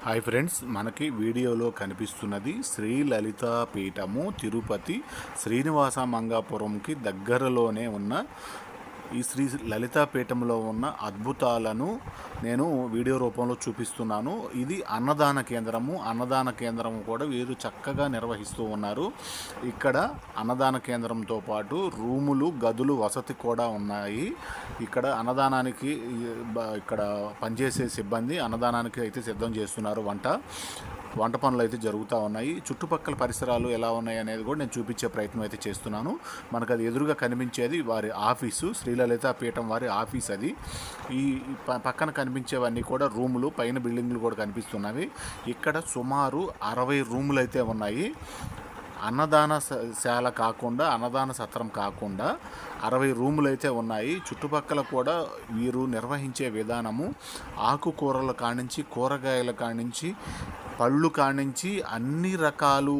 Hi friends మనకి వీడియోలో కనిపిస్తున్నది శ్రీ లలిత పీఠము తిరుపతి శ్రీనివాస మంగాపురంకి దగ్గరలోనే ఉన్న ఈ శ్రీ లలితాపీఠంలో ఉన్న అద్భుతాలను నేను వీడియో రూపంలో చూపిస్తున్నాను. ఇది అన్నదాన కేంద్రము. అన్నదాన కేంద్రం కూడా వీరు చక్కగా నిర్వహిస్తూ ఉన్నారు. ఇక్కడ అన్నదాన కేంద్రంతో పాటు రూములు గదులు వసతి కూడా ఉన్నాయి. ఇక్కడ అన్నదానానికి ఇక్కడ పనిచేసే సిబ్బంది అన్నదానానికి అయితే సిద్ధం చేస్తున్నారు వంట. వంట పనులు అయితే జరుగుతూ ఉన్నాయి. చుట్టుపక్కల పరిసరాలు ఎలా ఉన్నాయి అనేది కూడా నేను చూపించే ప్రయత్నం అయితే చేస్తున్నాను. మనకు అది ఎదురుగా కనిపించేది వారి ఆఫీసు శ్రీలలిత పీఠం వారి ఆఫీస్ అది. ఈ పక్కన కనిపించేవన్నీ కూడా రూములు పైన బిల్డింగ్లు కూడా కనిపిస్తున్నవి. ఇక్కడ సుమారు అరవై రూములు అయితే ఉన్నాయి. అన్నదాన శాల కాకుండా అన్నదాన సత్రం కాకుండా అరవై రూములు అయితే ఉన్నాయి. చుట్టుపక్కల కూడా వీరు నిర్వహించే విధానము ఆకుకూరల కానించి కూరగాయల కానించి పళ్ళు కానించి అన్ని రకాలు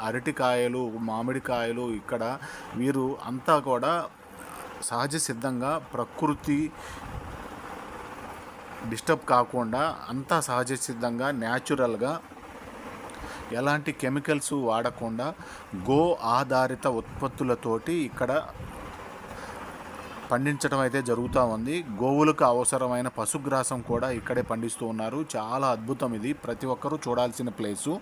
అరటికాయలు మామిడికాయలు ఇక్కడ వీరు అంతా కూడా సహజ సిద్ధంగా ప్రకృతి డిస్టర్బ్ కాకుండా అంతా సహజ సిద్ధంగా న్యాచురల్గా ఎలాంటి కెమికల్స్ వాడకుండా గో ఆధారిత ఉత్పత్తులతోటి ఇక్కడ పండించడం అయితే జరుగుతూ ఉంది. గోవులకు అవసరమైన పశుగ్రాసం కూడా ఇక్కడే పండిస్తూ ఉన్నారు. చాలా అద్భుతం ఇది. ప్రతి ఒక్కరూ చూడాల్సిన ప్లేసు.